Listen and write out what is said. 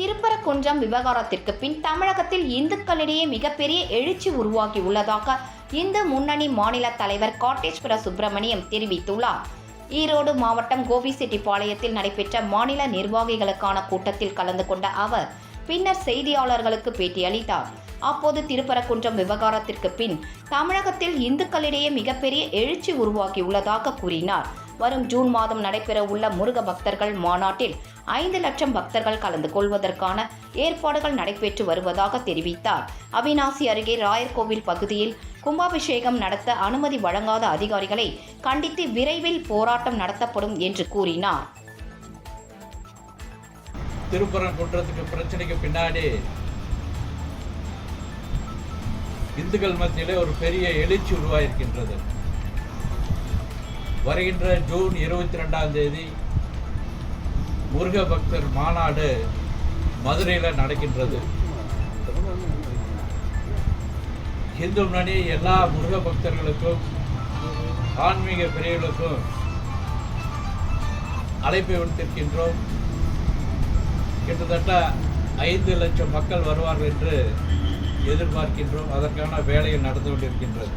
திருப்பரங்குன்றம் விவகாரத்திற்கு பின் தமிழகத்தில் இந்துக்களிடையே மிகப்பெரிய எழுச்சி உருவாகி உள்ளதாக இந்து முன்னணி மாநில தலைவர் காட்டேஸ்வர சுப்பிரமணியம் தெரிவித்துள்ளார். ஈரோடு மாவட்டம் கோபிசெட்டிப்பாளையத்தில் நடைபெற்ற மாநில நிர்வாகிகளுக்கான கூட்டத்தில் கலந்து கொண்ட அவர் பின்னர் செய்தியாளர்களுக்கு பேட்டியளித்தார். அப்போது திருப்பரங்குன்றம் விவகாரத்திற்கு பின் தமிழகத்தில் இந்துக்களிடையே மிகப்பெரிய எழுச்சி உருவாகியுள்ளதாக கூறினார். வரும் ஜூன் மாதம் நடைபெற உள்ள முருக பக்தர்கள் மாநாட்டில் ஐந்து லட்சம் பக்தர்கள் கலந்து கொள்வதற்கான ஏற்பாடுகள் நடைபெற்று வருவதாக தெரிவித்தார். அவினாசி அருகே ராயர்கோவில் பகுதியில் கும்பாபிஷேகம் நடத்த அனுமதி வழங்காத அதிகாரிகளை கண்டித்து விரைவில் போராட்டம் நடத்தப்படும் என்று கூறினார். திருப்பரங்குன்றத்துக்கு பிரச்சனைக்கு பின்னாடி இந்துக்கள் மத்தியிலே ஒரு பெரிய எழுச்சி உருவாயிருக்கின்றது. வருகின்ற ஜூன் இருபத்தி ரெண்டாம் தேதி முருக பக்தர் மாநாடு மதுரையில் நடக்கின்றது. இந்து முன்னணி எல்லா முருக பக்தர்களுக்கும் ஆன்மீக பிரிவுகளுக்கும் அழைப்பை விடுத்திருக்கின்றோம். கிட்டத்தட்ட ஐந்து லட்சம் மக்கள் வருவார்கள் என்று எதிர்பார்க்கின்றோம். அதற்கான வேலைகள் நடந்து கொண்டிருக்கின்றது.